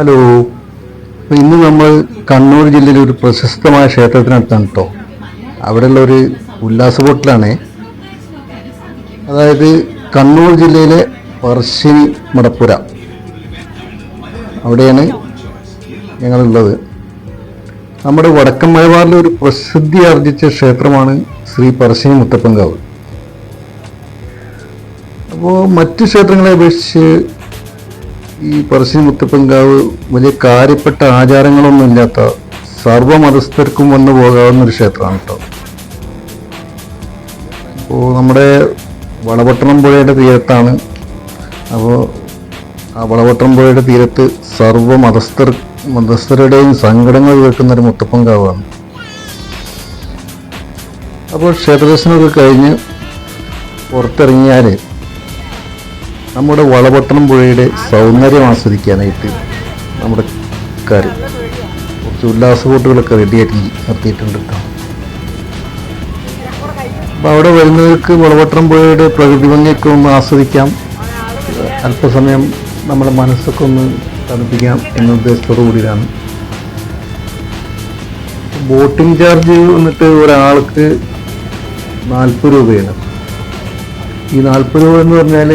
Hello. ഇന്ന് നമ്മൾ കണ്ണൂർ ജില്ലയിലെ ഒരു പ്രശസ്തമായ ക്ഷേത്രത്തിനടുത്താണ് കേട്ടോ അവിടെയുള്ള ഒരു ഉല്ലാസ ബോട്ടിലാണ്. അതായത് കണ്ണൂർ ജില്ലയിലെ പറശ്ശിനി മടപ്പുര. അവിടെയാണ് ഞങ്ങളുള്ളത്. നമ്മുടെ വടക്കൻ മലബാറിലെ ഒരു പ്രസിദ്ധി ആർജിച്ച ക്ഷേത്രമാണ് ശ്രീ പറശ്ശിനി മുത്തപ്പൻകാവ്. അപ്പോൾ മറ്റു ക്ഷേത്രങ്ങളെ അപേക്ഷിച്ച് ഈ പറശ്ശി മുത്തപ്പൻകാവ് വലിയ കാര്യപ്പെട്ട ആചാരങ്ങളൊന്നും ഇല്ലാത്ത സർവമതസ്ഥർക്കും വന്നു പോകാവുന്ന ഒരു ക്ഷേത്രമാണ് കേട്ടോ. അപ്പോൾ നമ്മുടെ വളപട്ടണം പുഴയുടെ തീരത്താണ്. അപ്പോൾ ആ വളപട്ടണം പുഴയുടെ തീരത്ത് സർവ മതസ്ഥർ മതസ്ഥരുടെയും സങ്കടങ്ങൾ കേൾക്കുന്ന ഒരു മുത്തപ്പൻകാവാണ്. അപ്പോൾ ക്ഷേത്രദർശനമൊക്കെ കഴിഞ്ഞ് പുറത്തിറങ്ങിയാൽ നമ്മുടെ വളപട്ടണം പുഴയുടെ സൗന്ദര്യം ആസ്വദിക്കാനായിട്ട് നമ്മുടെ കാർ കുറച്ച് ഉല്ലാസ ബോട്ടുകളൊക്കെ റെഡിയാക്കി നിർത്തിയിട്ടുണ്ട് കേട്ടോ. അപ്പോൾ അവിടെ വരുന്നവർക്ക് വളപട്ടണം പുഴയുടെ പ്രകൃതി ഭംഗിയൊക്കെ ഒന്ന് ആസ്വദിക്കാം. അല്പസമയം നമ്മുടെ മനസ്സൊക്കെ ഒന്ന് തണുപ്പിക്കാം എന്ന ഉദ്ദേശത്തോടു കൂടിയാണ്. ബോട്ടിംഗ് ചാർജ് വന്നിട്ട് ഒരാൾക്ക് നാൽപ്പത് രൂപയാണ്. ഈ നാൽപ്പത് എന്ന് പറഞ്ഞാൽ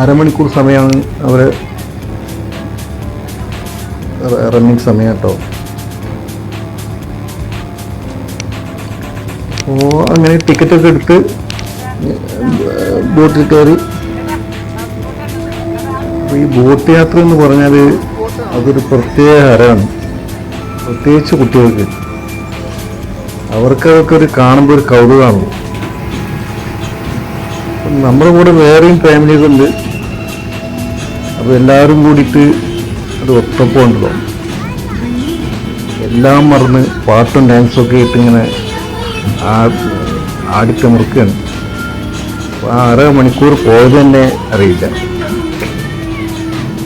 അരമണിക്കൂർ സമയമാണ് അവർ റണ്ണിങ് സമയം കേട്ടോ അപ്പോൾ അങ്ങനെ ടിക്കറ്റൊക്കെ എടുത്ത് ബോട്ടിൽ കയറി. ഈ ബോട്ട് യാത്ര എന്ന് പറഞ്ഞാൽ അതൊരു പ്രത്യേക ഹരമാണ് പ്രത്യേകിച്ച് കുട്ടികൾക്ക്. അവർക്കതൊക്കെ ഒരു കാണുമ്പോൾ ഒരു കൗതുകമാണ് നമ്മുടെ കൂടെ വേറെയും ഫാമിലീസ് ഉണ്ട് അപ്പോൾ എല്ലാവരും കൂടിയിട്ട് അത് ഒത്തപ്പം ഉണ്ടല്ലോ. എല്ലാം മറന്ന് പാട്ടും ഡാൻസും ഒക്കെ ആയിട്ട് ഇങ്ങനെ ആടിക്കമുറുക്കുകയാണ് അപ്പോൾ അര മണിക്കൂർ പോയത് തന്നെ അറിയില്ല.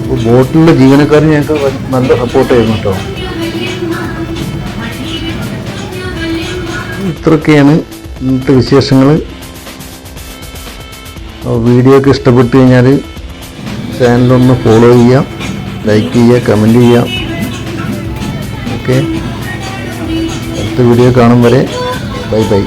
അപ്പോൾ ബോട്ടിലെ ജീവനക്കാർ ഞങ്ങൾക്ക് നല്ല സപ്പോർട്ട് ചെയ്യുന്നു കേട്ടോ. ഇത്രയൊക്കെയാണ് ഇന്നത്തെ വിശേഷങ്ങൾ വീഡിയോ ഒക്കെ ഇഷ്ടപ്പെട്ടു കഴിഞ്ഞാൽ ചാനലൊന്ന് ഫോളോ ചെയ്യാം ലൈക്ക് ചെയ്യുക കമന്റ് ചെയ്യാം ഓക്കെ അടുത്ത വീഡിയോ കാണും വരെ. ബൈ ബൈ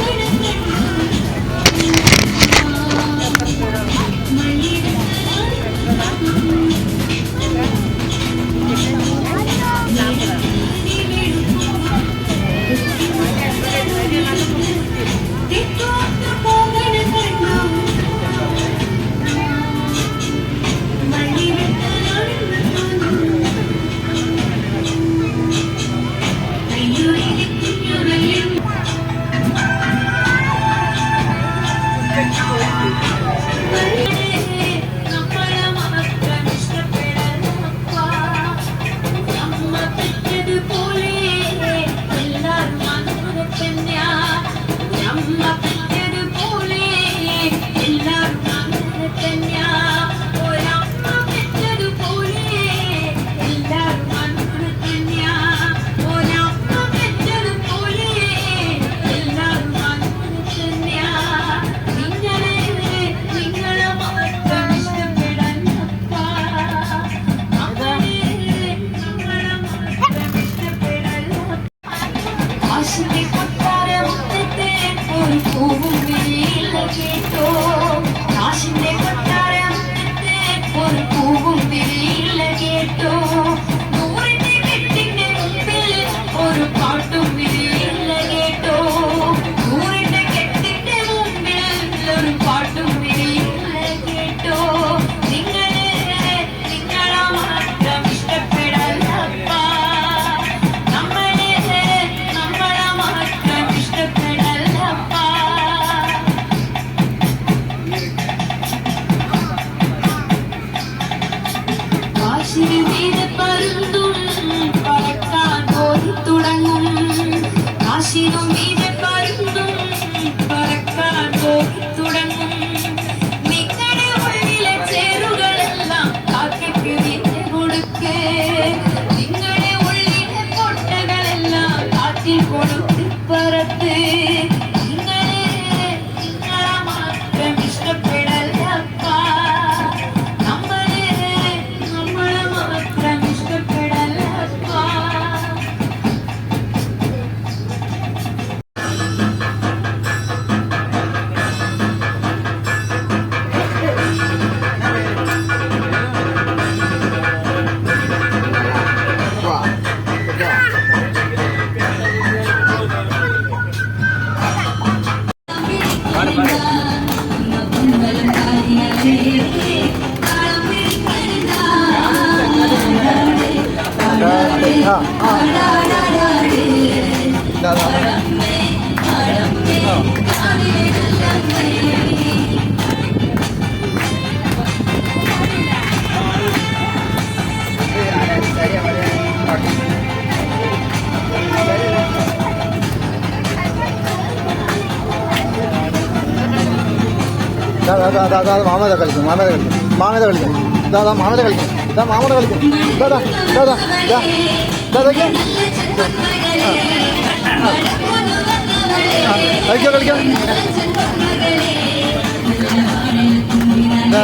മാമത കളിക്കും മാമത കളിക്കും മാമത കളിക്കും ദാ ദാ മാമത കളിക്കും ദാ മാമത കളിക്കും ദാ ദാ ദാ ദാ ദാ ദാ ആ കളിക്കാം കളിക്കാം ദാ